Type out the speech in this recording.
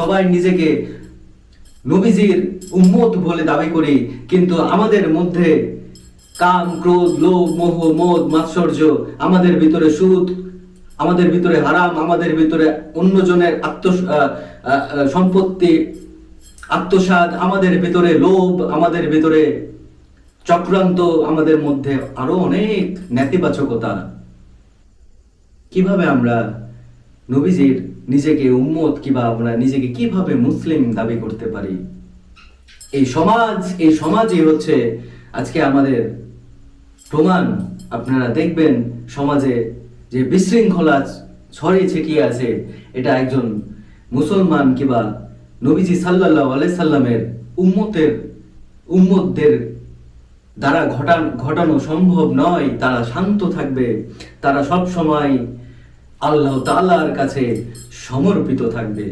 সবাই নিজেকে নবীজির উম্মত বলে দাবি করি, কিন্তু আমাদের মধ্যে কাম, ক্রোধ, লোভ, মোহ, মদ, মাৎসর্য আমাদের ভিতরে সুদ, আমাদের ভিতরে হারাম, আমাদের ভিতরে অন্যজনের আত্ম সম্পত্তি আত্মসাদ আমাদের ভিতরে লোভ, আমাদের ভিতরে চক্রান্ত, আমাদের মধ্যে আরও অনেক নেতিবাচকতা। কীভাবে আমরা নবীজির নিজেকে উম্মত কিংবা আমরা নিজেকে কীভাবে মুসলিম দাবি করতে পারি? এই সমাজ, এই সমাজই হচ্ছে আজকে আমাদের প্রমাণ। আপনারা দেখবেন সমাজে যে বিশৃঙ্খলা ছড়িয়ে ছিটিয়ে আছে, এটা একজন মুসলমান কিংবা নবীজি সাল্লাল্লাহু আলাইহি সাল্লামের উম্মতের, উম্মতদের দ্বারা ঘটান ঘটানো সম্ভব নয়। তারা শান্ত থাকবে, তারা সব সময় আল্লাহ তাল্লাহর কাছে সমর্পিত থাকবে।